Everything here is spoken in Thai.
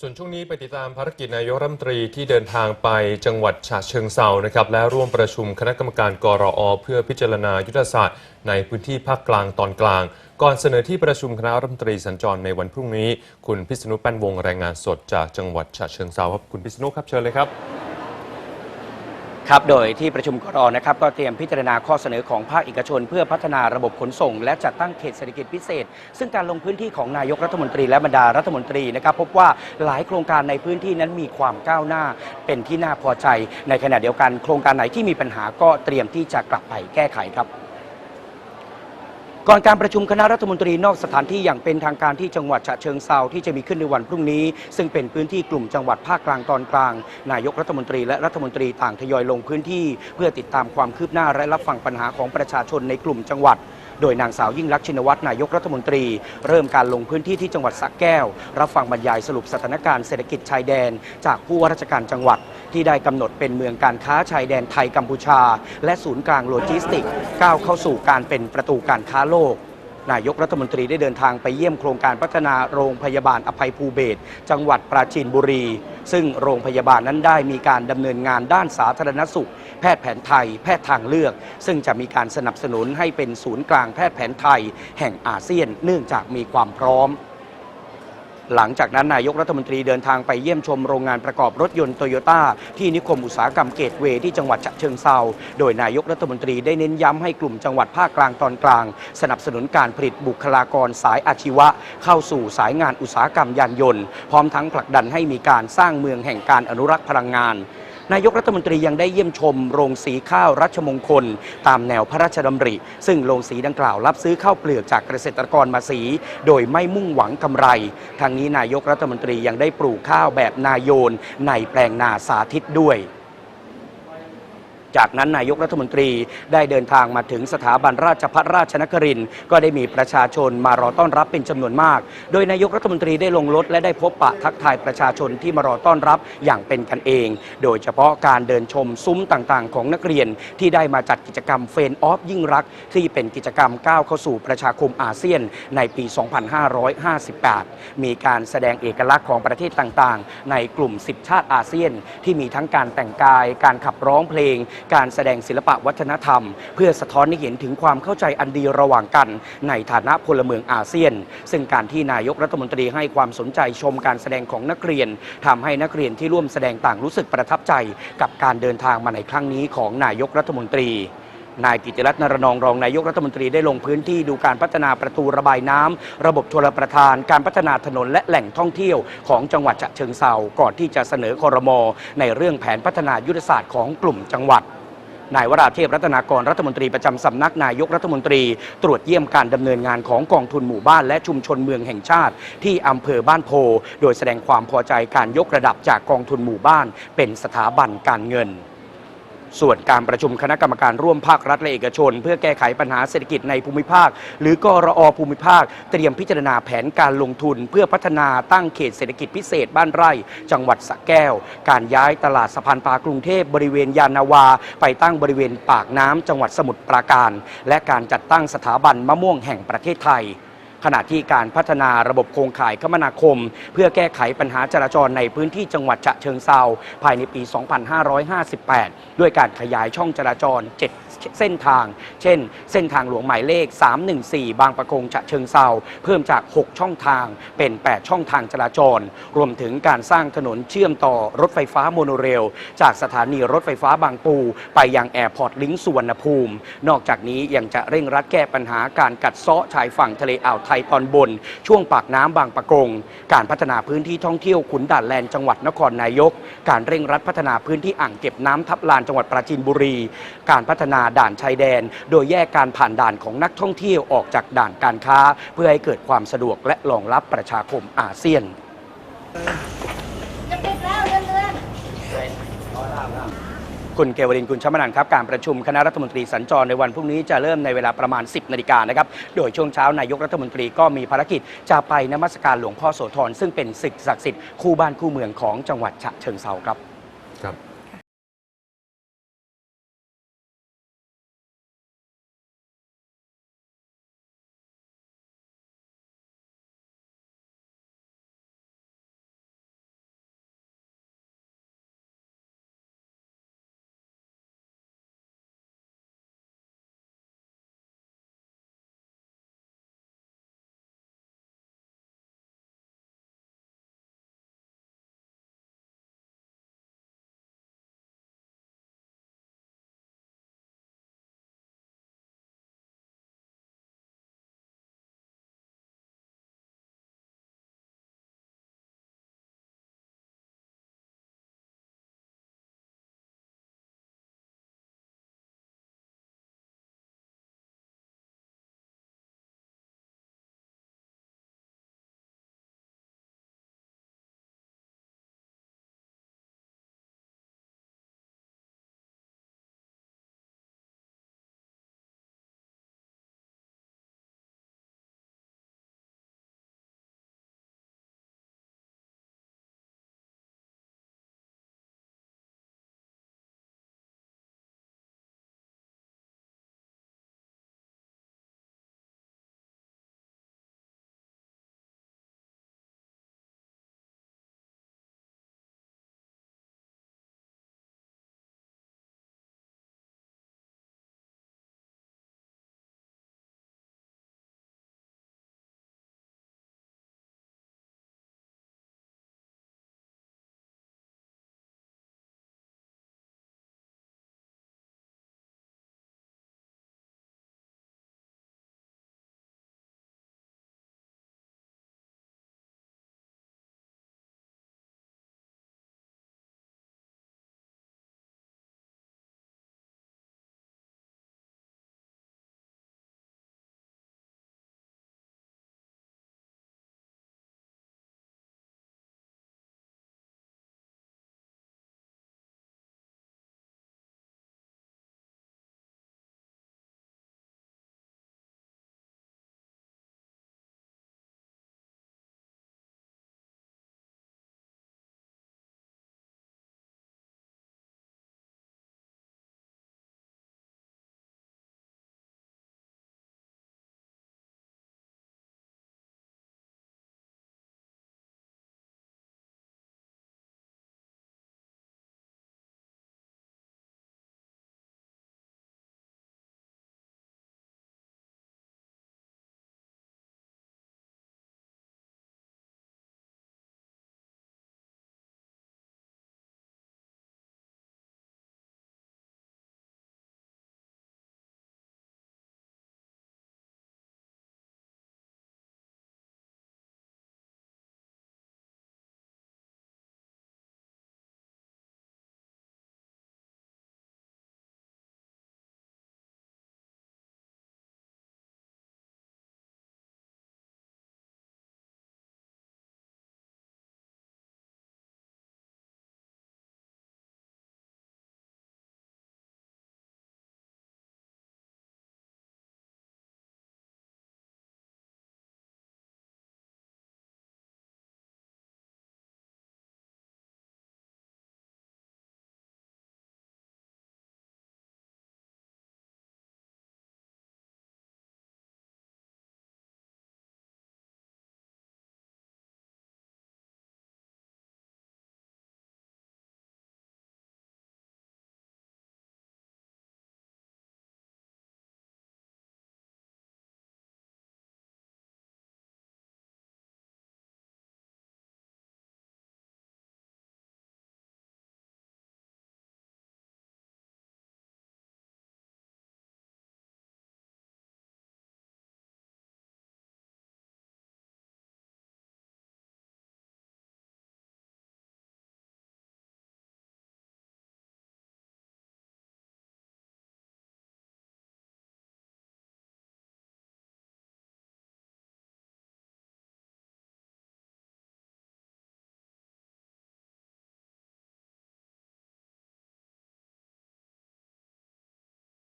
ส่วนช่วงนี้ไปติดตามภารกิจนายกรัฐมนตรีที่เดินทางไปจังหวัดฉะเชิงเซานะครับและร่วมประชุมคณะกรรมการกรอเพื่อพิจารณายุทธศาสตร์ในพื้นที่ภาคกลางตอนกลาง ก่อนเสนอที่ประชุมคณะรัฐมนตรีสัญจรในวันพรุ่งนี้ คุณพิษณุแป้นวงแรายงานสดจากจังหวัดฉะเชิงเซาครับคุณพิษณุครับเชิญเลยครับ ครับ โดยที่ประชุมกรอนะครับ ก็เตรียมพิจารณาข้อเสนอของภาคเอกชน เพื่อพัฒนาระบบขนส่ง และจัดตั้งเขตเศรษฐกิจพิเศษ ซึ่งการลงพื้นที่ของนายกรัฐมนตรีและบรรดารัฐมนตรีนะครับ พบว่าหลายโครงการในพื้นที่นั้นมีความก้าวหน้า เป็นที่น่าพอใจ ในขณะเดียวกันโครงการไหนที่มีปัญหาก็เตรียมที่จะกลับไปแก้ไขครับ ก่อนการประชุมคณะรัฐมนตรีนอกสถานที่อย่างเป็นทางการที่จังหวัดฉะเชิงเซาที่จะมีขึ้นในวันพรุ่งนี้ ซึ่งเป็นพื้นที่กลุ่มจังหวัดภาคกลางตอนกลาง นายกรัฐมนตรีและรัฐมนตรีต่างทยอยลงพื้นที่ เพื่อติดตามความคืบหน้าและรับฟังปัญหาของประชาชนในกลุ่มจังหวัด โดยนางสาวยิ่งลักษณ์ชินวัตรนายกรัฐมนตรี เริ่มการลงพื้นที่ที่จังหวัดสระแก้ว รับฟังบรรยายสรุปสถานการณ์เศรษฐกิจชายแดน จากผู้ว่าราชการจังหวัด ที่ได้กำหนดเป็นเมืองการค้าชายแดนไทยกัมพูชา และศูนย์กลางโลจิสติกส์ก้าวเข้าสู่การเป็นประตูการค้าโลก นายกรัฐมนตรีได้เดินทางไปเยี่ยมโครงการพัฒนาโรงพยาบาลอภัยภูเบศจังหวัดปราจีนบุรี ซึ่งโรงพยาบาลนั้นได้มีการดำเนินงานด้านสาธารณสุข แพทย์แผนไทย แพทย์ทางเลือก ซึ่งจะมีการสนับสนุนให้เป็นศูนย์กลางแพทย์แผนไทย แห่งอาเซียน เนื่องจากมีความพร้อม หลังจากนั้นนายกรัฐมนตรีเดินทางไปเยี่ยมชมโรงงานประกอบรถยนต์โตโยต้าที่นิคมอุตสาหกรรมเกตเวย์ที่จังหวัดฉะเชิงเซาโดยนายกรัฐมนตรีได้เน้นย้ำให้กลุ่มจังหวัดภาคกลางตอนกลาง สนับสนุนการผลิตบุคลากรสายอาชีวะ เข้าสู่สายงานอุตสาหกรรมยานยนต์ พร้อมทั้งผลักดันให้มีการสร้างเมืองแห่งการอนุรักษ์พลังงาน นายกรัฐมนตรียังได้เยี่ยมชมโรงสีข้าวรัชมงคล ตามแนวพระราชดำริ ซึ่งโรงสีดังกล่าวรับซื้อข้าวเปลือกจากเกษตรกรมาสี โดยไม่มุ่งหวังกำไร ทางนี้นายกรัฐมนตรียังได้ปลูกข้าวแบบนายโยนในแปลงนาสาธิตด้วย จากนั้นนายกรัฐมนตรีได้เดินทางมาถึงสถาบันราชพัฒราชนครินก็ได้มีประชาชนมารอต้อนรับเป็นจำนวนมาก โดยนายกรัฐมนตรีได้ลงรถและได้พบปะทักทายประชาชนที่มารอต้อนรับอย่างเป็นกันเอง โดยเฉพาะการเดินชมซุ้มต่างๆ ของนักเรียนที่ได้มาจัดกิจกรรมเฟนออฟยิ่งรัก ที่เป็นกิจกรรมก้าวเข้าสู่ประชาคมอาเซียนในปี 2558 มีการแสดงเอกลักษณ์ของประเทศต่างๆ ในกลุ่ม 10 ชาติอาเซียน ที่มีทั้งการแต่งกาย การขับร้องเพลงการแสดงศิลปะวัฒนธรรม เพื่อสะท้อนให้เห็นถึงความเข้าใจอันดีระหว่างกัน ในฐานะพลเมืองอาเซียน ซึ่งการที่นายกรัฐมนตรีให้ความสนใจชมการแสดงของนักเรียนทำให้นักเรียนที่ร่วมแสดงต่างรู้สึกประทับใจ กับการเดินทางมาในครั้งนี้ของนายกรัฐมนตรี นายกิติรัตน์นรนองรองนายกรัฐมนตรีได้ลงพื้นที่ดูการพัฒนาประตูระบายน้ำระบบชลประทาน การพัฒนาถนนและแหล่งท่องเที่ยวของจังหวัดฉะเชิงเซาก่อนที่จะเสนอคอรมอในเรื่องแผนพัฒนายุทธศาสตร์ของกลุ่มจังหวัดนายวราเทพรัตนากรรัฐมนตรีประจำสำนักนายกรัฐมนตรี ตรวจเยี่ยมการดำเนินงานของกองทุนหมู่บ้านและชุมชนเมืองแห่งชาติ ที่อำเภอบ้านโพ โดยแสดงความพอใจการยกระดับจากกองทุนหมู่บ้าน เป็นสถาบันการเงิน ส่วนการประชุมคณะกรรมการร่วมภาครัฐและเอกชน เพื่อแก้ไขปัญหาเศรษฐกิจในภูมิภาค หรือกรอภูมิภาค เตรียมพิจารณาแผนการลงทุน เพื่อพัฒนาตั้งเขตเศรษฐกิจพิเศษบ้านไร่ จังหวัดสระแก้ว การย้ายตลาดสะพานปลากรุงเทพบริเวณยานนาวา ไปตั้งบริเวณปากน้ำจังหวัดสมุทรปราการ และการจัดตั้งสถาบันมะม่วงแห่งประเทศไทย ขณะที่การพัฒนาระบบโครงข่ายคมนาคม เพื่อแก้ไขปัญหาจราจรในพื้นที่จังหวัดฉะเชิงเซาภายในปี 2558 ด้วยการขยายช่องจราจร 7 เส้นทาง เช่น เส้นทางหลวงหมายเลข 314 บางประกงฉะเชิงเซาเพิ่มจาก 6 ช่องทางเป็น 8 ช่องทางจราจร รวมถึงการสร้างถนนเชื่อมต่อรถไฟฟ้าโมโนเรล จากสถานีรถไฟฟ้าบางปู ไปยังแอร์พอร์ตลิงก์สุวรรณภูมิ นอกจากนี้ยังจะเร่งรัดแก้ปัญหาการกัดเซาะชายฝั่งทะเลอ่าวไทยตอนบน ช่วงปากน้ำบางปะกง การพัฒนาพื้นที่ท่องเที่ยวขุนด่านแลนจังหวัดนครนายก การเร่งรัดพัฒนาพื้นที่อ่างเก็บน้ำทับลานจังหวัดปราจีนบุรี การพัฒนาด่านชายแดน โดยแยกการผ่านด่านของนักท่องเที่ยวออกจากด่านการค้า เพื่อให้เกิดความสะดวกและรองรับประชาคมอาเซียน จะปิดแล้วเดือนเดือน คุณเกวรินคุณชมนันท์ครับการประชุมคณะรัฐมนตรีสัญจรในวันพรุ่งนี้จะเริ่มในเวลาประมาณ 10นาฬิกานะครับโดยช่วงเช้านายกรัฐมนตรีก็มีภารกิจจะไปนมัสการหลวงพ่อโสธรซึ่งเป็นศึกศักดิ์สิทธิ์คู่บ้านคู่เมืองของจังหวัดฉะเชิงเซาครับ